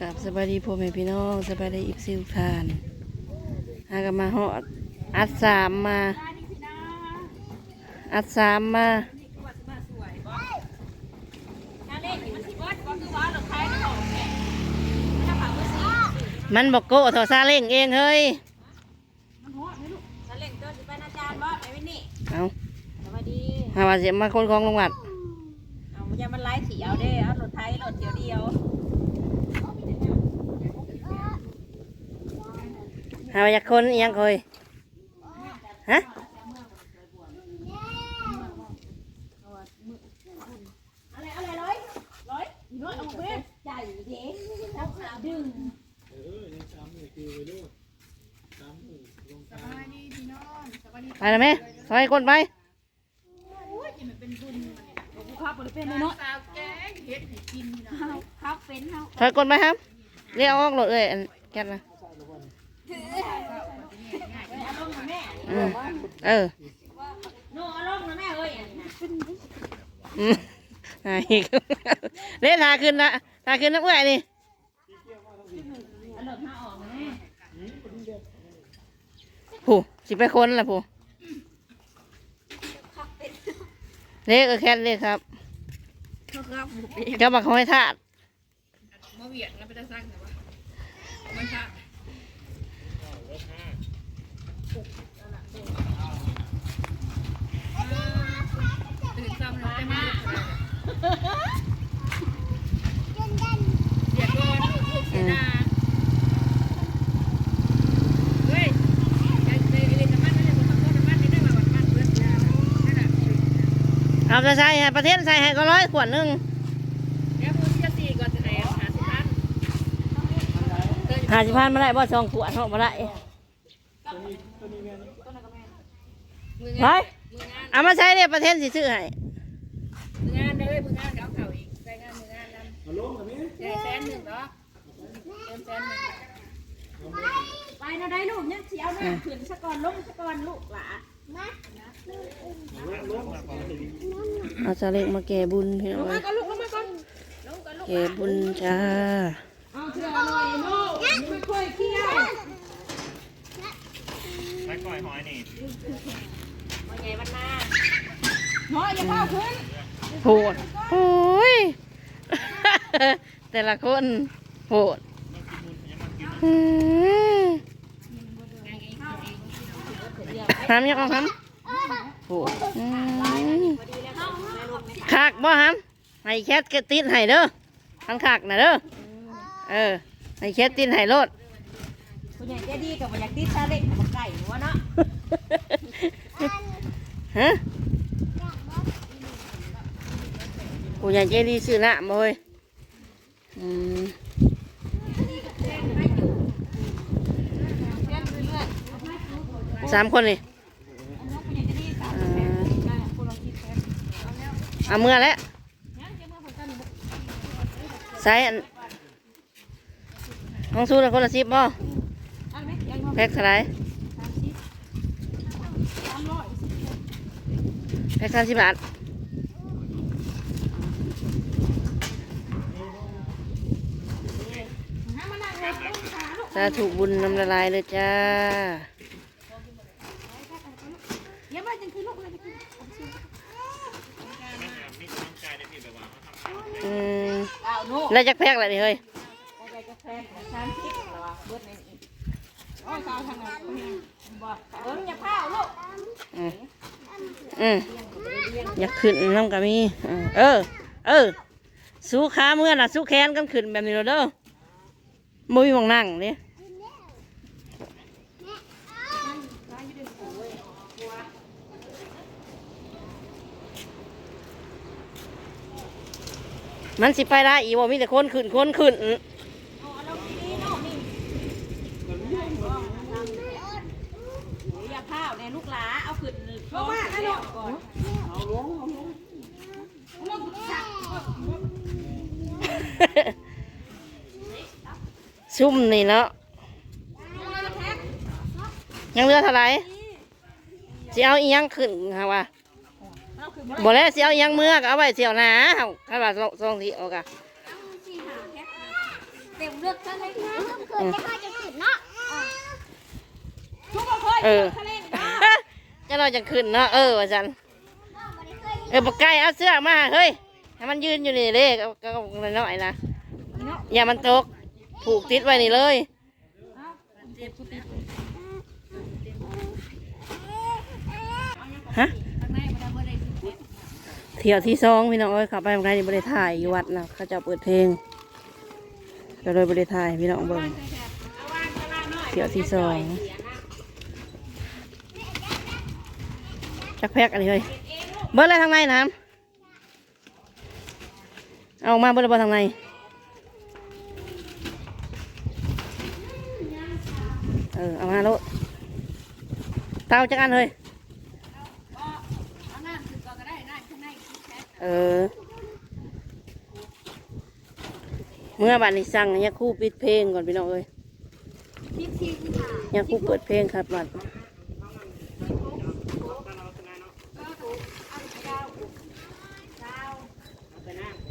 กับสบายดีพ่อแม่พี่น้องสบายดีอีกสิวทานหากันมาหอดอัดสามมา อัดสามมามันบอกโก้ถอซาเล่งเองเฮ้ยสเล่งตัวสิเป็นอาจารย์บ่ไอ้วินนี่เอาสวัสดีหาว่าเสียมาคนของลงวัด เอามันจะมันไล่สีเอาเด้เอารถไทยรถเดียวเดียว หาอยากคนยังเคยฮะไรอะไรร้อยร้อยร้อยเอาเว้ยใจเด้รับสาวดึงไปแล้วไหมซอยคนไปกูขับบ่ได้เป็นเลยเนาะสาวแกงเฮ็ดให้กินเฮาขับเป็นเฮาซอยคนไปครับเรียกอออกรถเลยแก๊สนะ อืมเออโน่เลงมาแม่เอ้ยอืมอ่าอีกเล่นทาขึ้นนะทาขึ้นน้ำเอื้อยนี่เอารถมาออกมาแม่ผู้สิไปคนละผู้เล็กเอแค่เล็กครับครับบ่เป็นเจ้าบักหอยทาดมาเวียดแล้วไปจะสร้างแต่ว่ามันค่ะตื่ นซ้ำแล้วได้มาเดี๋ยวก่อนลูกเสียดาเฮ้ยจะไปเรียนน้ำมันไม่ได้บอกต้องน้ำมันไม่ได้มาวันมันเพื่อนยานั่นแหละเอาจะใส่ให้ประเทศใส่ให้ก็ร้อยขวดหนึงเดี๋ยวมึงจะตีก่อนจะไหนหาสิพันหาสิพันมาได้บ่สองขวดเหาะมาได้มือไปงานมืองานเอามาใช้เนี่ยประเทศสิซื้อให้ แบบนี้ใส่แสนหนึ่งเนาะเติมแสนหนึ่งไปนะได้ลูกเนี่ยสิเอาหน้าขึ้นสะก่อนลงสะก่อนลูกหล่ะเอาสาเล็กมาแก่บุญพี่น้องลงเอ้มายก่อนลูกลงมาก่อนลงก่อนลูกแก่บุญจ้าเอาเถื่อหน่อยลูกไม่ค่อยเคี้ยวไปก่อยหอยนี่ว่าไงวันหน้าหมออย่าเฝ้าขึ้นโหดโอ้ย แต่ละคนโหดอืมทำยังไงทำโหดอืมขากบ่ฮัมให้แคทกติดให้เด้อทันขากนะเด้อเออให้แคทติดให้โลดคุณใหญ่ใจดีกับอยากติดซาเล็กกับไก่หัวเนาะฮะผู้ใหญ่ใจดีซื้อหน้ามาเว้ย อืมสามคนนี่เอาเมื่อแล้วใส่อันห้องสู้ละคนละสิบบ่แพ็กเท่าไรแพ็กสามสิบบาท สาธุบุญน้ำละลายเลยจ้าอย่ามาจังคือลูกเลยมีกำลังใจได้พี่แบบว่าเขาทำอืมเอาลูกแล้วจักแพ็กอะไรนี่เฮ้ยใจกาแฟสามสิบเหรอเบิดในอีกโอ้ยสาวทางไหนบอกเอออย่าพลาดลูกอืมอืมอยากขึ้นน้ำกะมีอืมเออ เออ สู้ขาเมื่อน่ะ สู้แขนกันขึ้นแบบนี้เด้อ มุ้ยมองนั่งเนี่ยมันสิไปได้อีบ่มีแต่คนขึ้นคนขึ้นอย่าพาดในลูกหลาเอาขึ้นลงมาให้ลูกก่อน ซุ่มนี่เนาะยังเหลือเท่าไหร่สิเอาอีหยังขึ้นฮะวะบ่แล้วสิเอาอีหยังเมื่อก็เอาไว้เสียวหนาเฮาคันว่าสองสองทีออกอะเต็มเลือกทะเลนะเกิดจะมาจะขึ้นเนาะทุกคนเคยเออทะเลนะจะเราจะขึ้นเนาะเออว่าจันเออปากไก่เอาเสื้อมาเฮ้ยให้มันยืนอยู่นี่เลยก็ก็น้อยๆนะอย่ามันตก ผูกติดไว้นี่เลยฮะเที่ยวที่สองพี่น้องเอ้ยขับไปทางไหนนี่บริถ่ายอยู่วัดนะเขาจะเปิดเพลงก็เลยบริถ่ายพี่น้องเบิ่งเที่ยวที่สองจักแพกอันนี้เฮ้ยเบิร์เลยทางในน้ำเอามาเบิร์เลบิร์ทางในเออเอา มาโลดเตาจักอันเฮ้ยเออ เมื่อบัดนี้สั่งเนี่ยคู่ปิดเพลงก่อนพี่น้องเอ้ยที่ที่ที่ถ่ายเนี่ยคู่เปิดเพลงครับบัด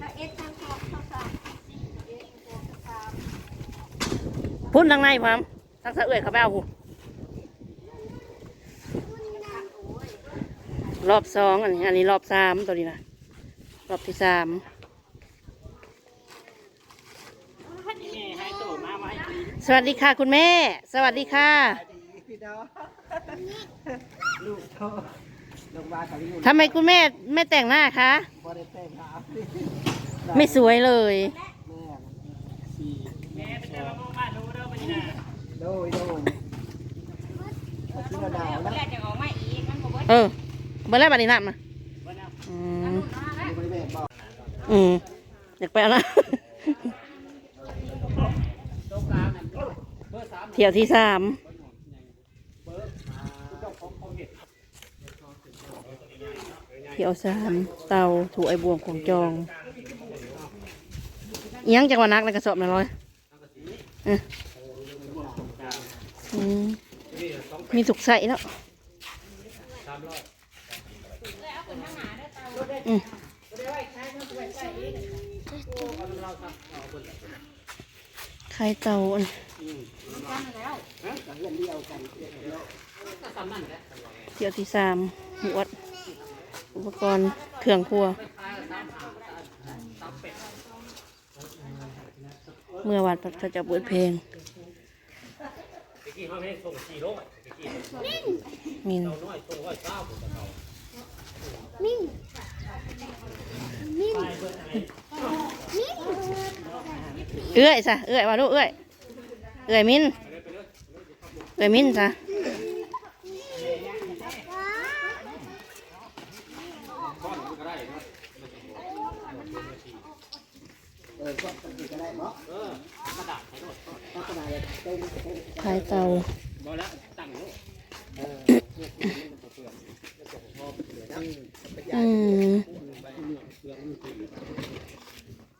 ถ้าเอสทางสองทางสามสี่เอสทางสามพุ่นทางในพร้อม ทางสะเอื่อยเขาไปเอาหูรอบสองอันนี้อันนี้รอบสามตัวนี้นะรอบที่สามสวัสดีค่ะคุณแม่ สวัสดีค่ะลูกเขาลงมากับลูกทำไมคุณแม่ไม่แต่งหน้าคะบริเตงหาไม่สวยเลย แม่สี่แม่เป็นเจ้าลูกบ้านดูเด้อไปนี่นะ โดยโดยที่เราดาวนะแรกจะออเออเบอร์แรกบัดนี้นับมาอืมบริเวณบออืมอยากไปเอานะ เที่ยวที่สามเที่ยวสามเตาถูไอ้บวงของจองยังจังหวะนักในกระสอบหน่อยร้อยอออื มีถุกใส่แล้วอืมไข่เต่าอันเที่ยวที่สามหัวอุปกรณ์เครื่องครัว เมื่อวัดเขาจะเปิดเพลง มินมิ่งมิ่งเอื้อยซะเอื้อยว่าลูกเอื้อยเอื้อยมินเอื้อยมินซะ เออก็ตั้งก็ได้เนาะเออมาดักให้รถก็ ขาดเตาอืม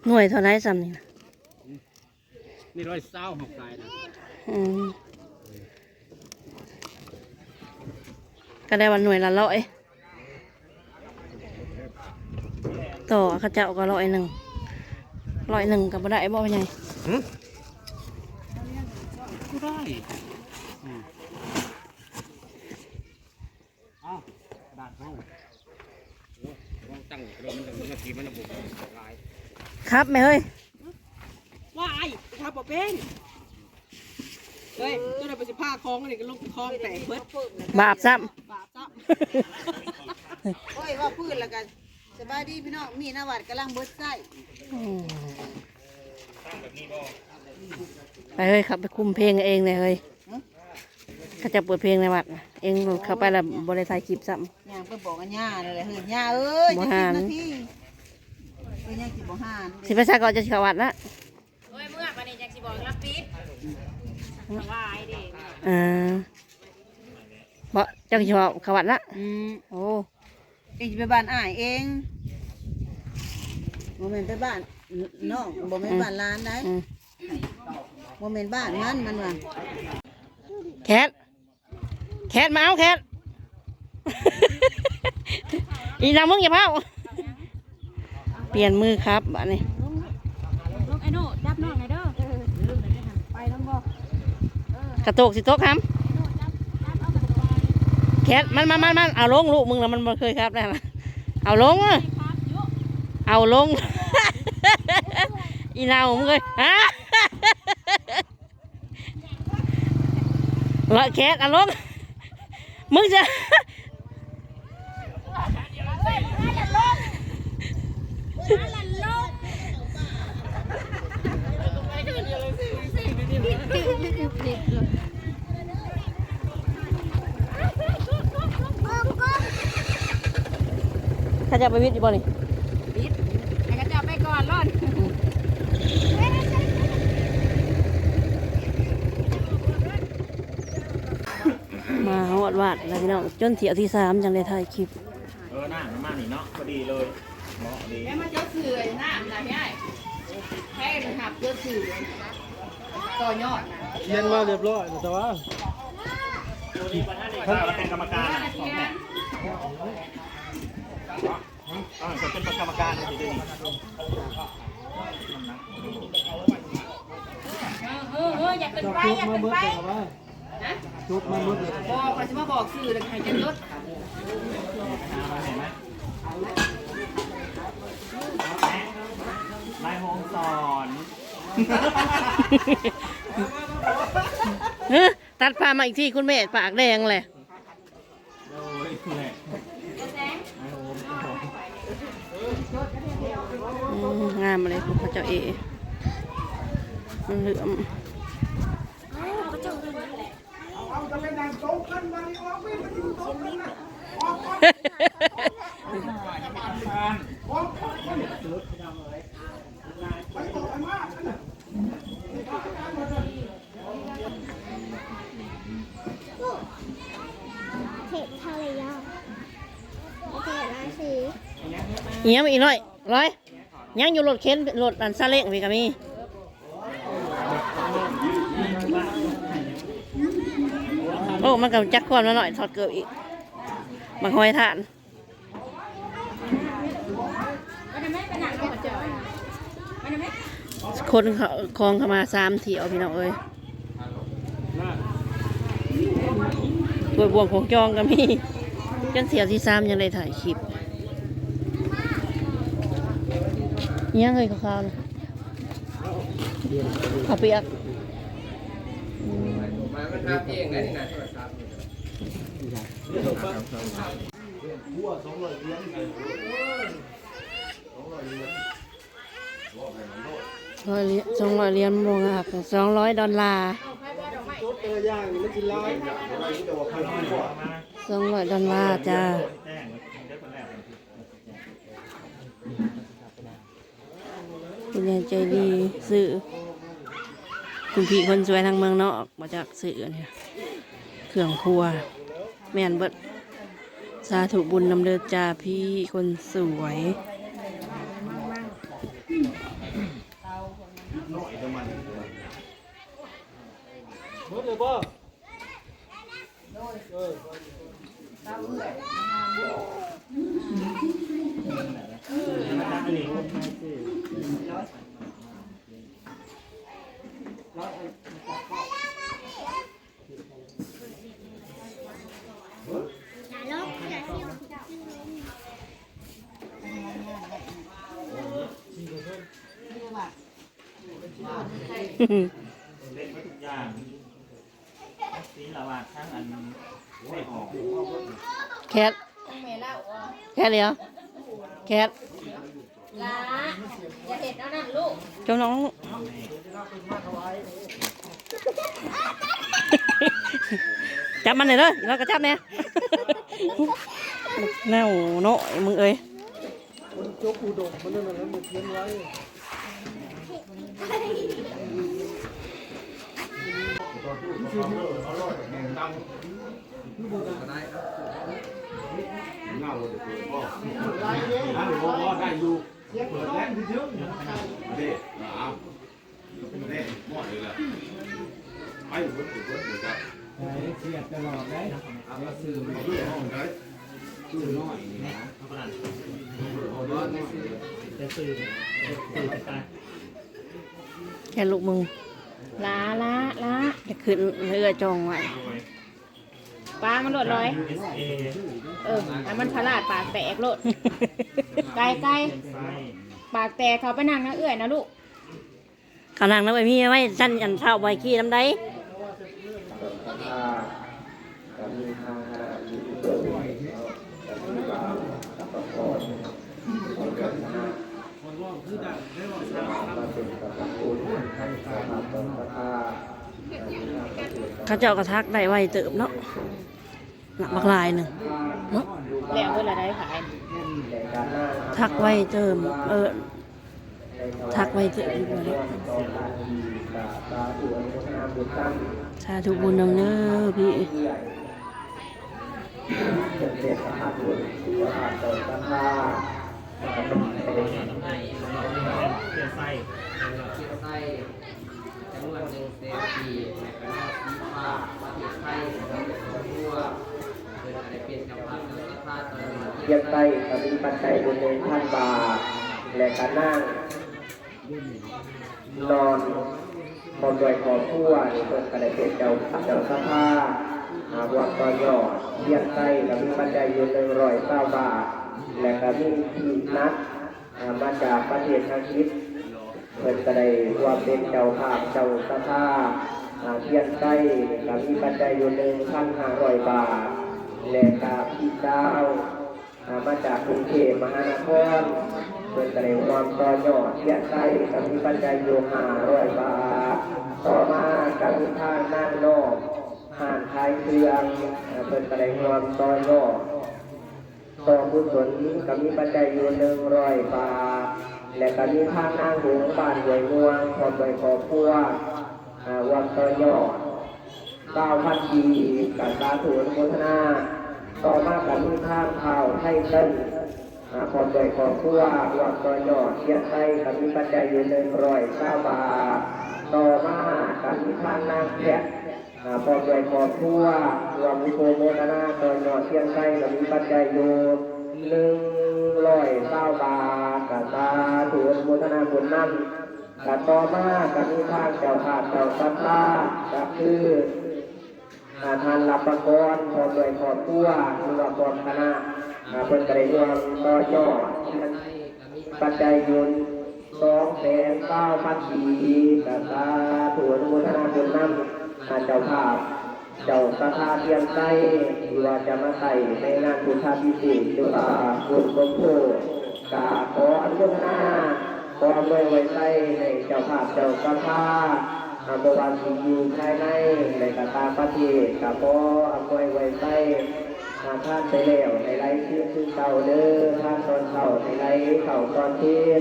หน่วยเท่าไรซ้ำนี่นะนี่ร้อยเศร้าหกลายนะอืมก็ได้วันหน่วยละร้อยต่อข้าเจ้าก็ร้อยหนึ่งร้อยหนึ่งกับบ่ได้บ่เป็นไง ก็ได้อ้าวดาดเฮาโอ้ตั้งรถมันจะมันทีมันระบบลายครับแม่เฮ้ยว่าไอ้ทำบ่เป็นเฮ้ยตัวไหนไปสิผ้าคล้องอันนี้ก็ลงคล้องแตกเบิดบาปซ้บาปจ้ำ โอ้ยว่าพื้นแล้วกันสบายดีพี่น้องมีหนาวัดกำลังเบิดไส้อืม ไปเฮ้ยขับไปคุมเพลงเองเลยเฮ้ยเขาจะเปิดเพลงในวัดน่ะเองเข้าไปแล้วบริษัทคลิปซ้ย่างไปบอกกันย่าเลยแหละเฮ้ยย่าเอ้ยบ่จะหาสิบนนาทีเป็นยังสิบ่หานำสิพระชาก่อนจะเข้าวัดละโอ้ยเมื่อวันนี้จักสิบอกรับปิดสบายเด็กอ่าบ่เจ้าขี้ชอบเข้าวัดละอืมโอ้เองจะไปบ้านอ้ายเองโมเมนไปบ้านน้องโมเมนบ้านร้านได้อืม โมเมนบ้านมันมันว่าแคทแคทมาเอาแคทอีนางมึงอย่าเผาเปลี่ยนมือครับบ้านนี้ลูกไอ้โน่ดับน้องไงเด้อไปลองบอกระโตกสิโตกครับแคทมันมันมันมันเอาลงลูกมึงแล้วมันบ่เคยครับได้ไหมเอาลงเอาลงอีนามึงเลยฮะ ละแคทเอาลงมึงจะถ้าจะไปวิทย์อยู่บ่นี่ปิดให้กระเจ้าไปก่อนรอด มาห อดวาดแล้วพี่น้องจนเที่ยวที่สามจังได้ถ่ายคลิปเออหน้ามันมากนี่เนาะพอดีเลยเหมาะดีแม่มันเจ้าเสือน้ำนะพี่ไอ้แค่มันหับเจ้าเสือต่อยอดนะเขียนมาเรียบร้อยแต่ว่าถ้าเราเป็นกรรมการอะของแม่อ่าจะเป็นกรรมการอยู่ด้วยนี่เออเอออย่าขึ้นไปจุกอย่ามาขึ้นเบิดไปแต่ว่า นะจุกมาเบิดเลยบอกเราจะมาบอกสื่อเลยใครจะลดเห็นไหมนายโฮมสอนเฮ้ยตัดผ้ามาอีกทีคุณแม่ปากแดงเลยโอ้ยคุณแหละนายโฮมสอนอืมงามอะไรคุณพระเจ้าเอมันเหลือมเห็ดทะเลยาโอเคราศี เงี้ยมาอีกหน่อยร้อยยังอยู่รถเข็นรถอันซาเล้งพี่กามี โอ้มันกับจักความาหน่อยทอดเกลืออีกมาหอยทานคนเขาคลองเข้ามาสามเที่ยวพี่น้องเอ้ยบวบวงของจองก็มีจนเที่ยวที่สามยังได้ถ่ายคลิปยังเลยขาวๆนะข้าวเปียก มร้อยเรียญสองร้อยเหรียญโมงหักสองร้อยดอลลาร์จุกแต่ละอย่างนี่มันกินร้ายสองร้อยดอลลาร์จ้าด้คนแรกคุณยายใจดีซื้อ คุณพี่คนสวยทางเมืองนอกมาจากซื้อเนี่ยเครื่องครัว แม่นเบิดสาธุบุญนำเดินจ้าพี่คนสวยเบิดเลยบ่ อย่าลบอย่าเที่ยว เล่นมาทุกอย่างสีละวาดทั้งอันไม่ออก แค ทแคทเดียวแคทลาอย่าเห็ดเอานั่นลูกเจ้าน้องจับมันเลยเด้อแล้วก็จับเนี่ยแน่โน่อยมึงเอ้ยมันจกอุดมมันนั่นน่ะมันเขียนไว้ไอ้ คนอื่นคนอื่นครับเสียบตลอดได้เอามาซื้อมาเพื่อห้องได้ซื้อน้อยนี่นะเอาน้อยไม่ซื้อจะสื่อสื่อไปแค่ลูกมึงโอ้าล้าล้าจะขึ้นเรือจองไว้ ปลามันโลดร้อย USA เออให้มันพลาดปากแตกโลด ไกลไกลไส้ปากแตกเขาไปนั่งนะเอื้อยนะลูกกำลังน้ำไปมีไว้สั้นอันเท่าใบขี้น้ำได้เขาเจ้ากระทักได้ไวเติบเนาะ หนักบักลายหนึ่งเนาะแล้วเวลาได้ขาย ทักไว้เติมเออทักไว้เติมอยู่บ่เนี่ยสาธุบุญนำเน้อพี่เสื้อไส้ไส้จำนวนหนึ่งเซนตีแล้วก็สีฟ้าประเทศไทยทั่วเป็นอะไรเป็นกับภาพและสภาพ ตอนนี้เทียบไส้ก็มีปัจจัยบุญหนึ่งพันบาทและการนั่ง นอนพอมด้วยขอพัวนี่เพิ่นก็ไดเป็นเจ้าเจ้าสภาหาวัดตอนยอดเทียบไส้ก็มีปัจจัยอยู่หนึ่งร้อยเก้าบาท และก็มีที่นัดอ่ามาจากประเทศทางคิดเพิ่นก็ไดว่าเป็นเจ้าภาพเจ้าสภาอ่าเทียนไส้ก็มีปัจจัยอยู่หนึ่งพันห้าร้อยบาท และกาพี่เจ้าอ่า มาจากกรุงเทพมหานครเพิ่นก็ได้ความต่อยอดเทียนไส้ก็มีปัจจัยอยู่ห้าร้อยบาทต่อมากับมีทางด้านนอกผ่านท้ายเครื่องเพิ่นก็ได้ความต่อยอดต่อกุศลก็มีปัจจัยอยู่หนึ่งร้อยบาทและก็มีทางนางหงบ้านหวยม่วงพร้อมด้วยคอบครัวอ่าวัดต่อยอดเก้าพันปีกับสาธุนโมทนา ต่อมากับมีทางข่าวไทยเต้นอ่าพร้อมด้วยครอบครัววัดต่อยอดเทียนไทยก็มีปัจจัยอยู่หนึ่งร้อยเก้าบาทต่อมากับมีทางนางแพทย์อ่าพร้อมด้วยครอบครัวรวมมีโคโมทนาต่อยอดเทียนไส้ก็มีปัจจัยอยู่หนึ่งร้อยเก้าบาทกตาถูกโมทนาบุญนั่นกต่อมาก็มีทางเจ้าภาพเจ้าสัตตาก็คือ ทานรับประกรพร้อมด้วยครอบครัวหรือว่าพร้อมคณะเพิ่นก็ได้รวมต่อยอดปัจจัยยู่สองแสนเก้าพันปีกตาตาถูกโมทนาบุญนั่นถ้าเจ้าภาพ เจ้าสถาเทียนไส้หรือว่าจะมาใส่ในงานพุทธาพิเศษหรือว่าบุญสมโภชกาขออนุโมทนาขออำนวยไว้ใส่ในเจ้าภาพเจ้าสภา อาบวานสิอยู่ภายในในกตาประเทศกาขออำนวยไว้ใส่อาท่านไปแล้วในไรชื่อชื่อเก่าเด้อท่านตอนเข่าในไรเข่าตอนเทศ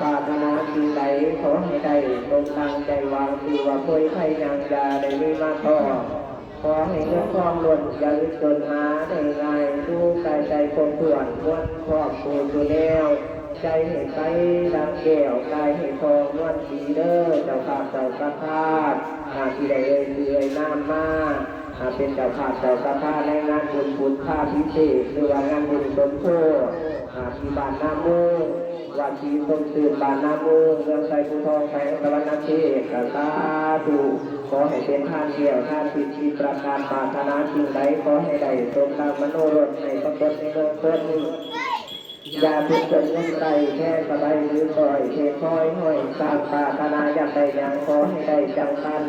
ปารถนาสิ่งใดขอให้ได้ตรงตั้งใจวางคือว่าคุยไทยยังยาได้ไมีมาต่อขอให้เงินทองหล่นอย่าลึกจนหาได้ง่ายดูกายใจคงส่วนม้วนครอบครัวอยู่แล้ว ใจเห็นไปดังแก้วกายเห็นทองม้วนสีเด้อเจ้าภาพเจ้าสะพาดหาที่ใดเอ่ยเอ่ยน้ำมาหาเป็นเจ้าภาพเจ้าสะพาดในงานบุญบุญภาพิเศษหรือว่างานบุญสมโภชหาที่บ้านนามูว่าที่ทรงตื่นบ้านนามูเมืองไทยภูทองแสงตะวันนาเทศกสาธุขอให้เป็นท่านเดียวท่านสิทธิประการปรารถนาสิ่งใดขอให้ได้สมตามมโนรสในพระพุทธในเมือเพิ่อน อย่าพิ่งจนเงินใจแค่สบายหรือปล่อยเทคอยห้อยสามปรารถนาอยากได้อย่างขอให้ได้จังตัน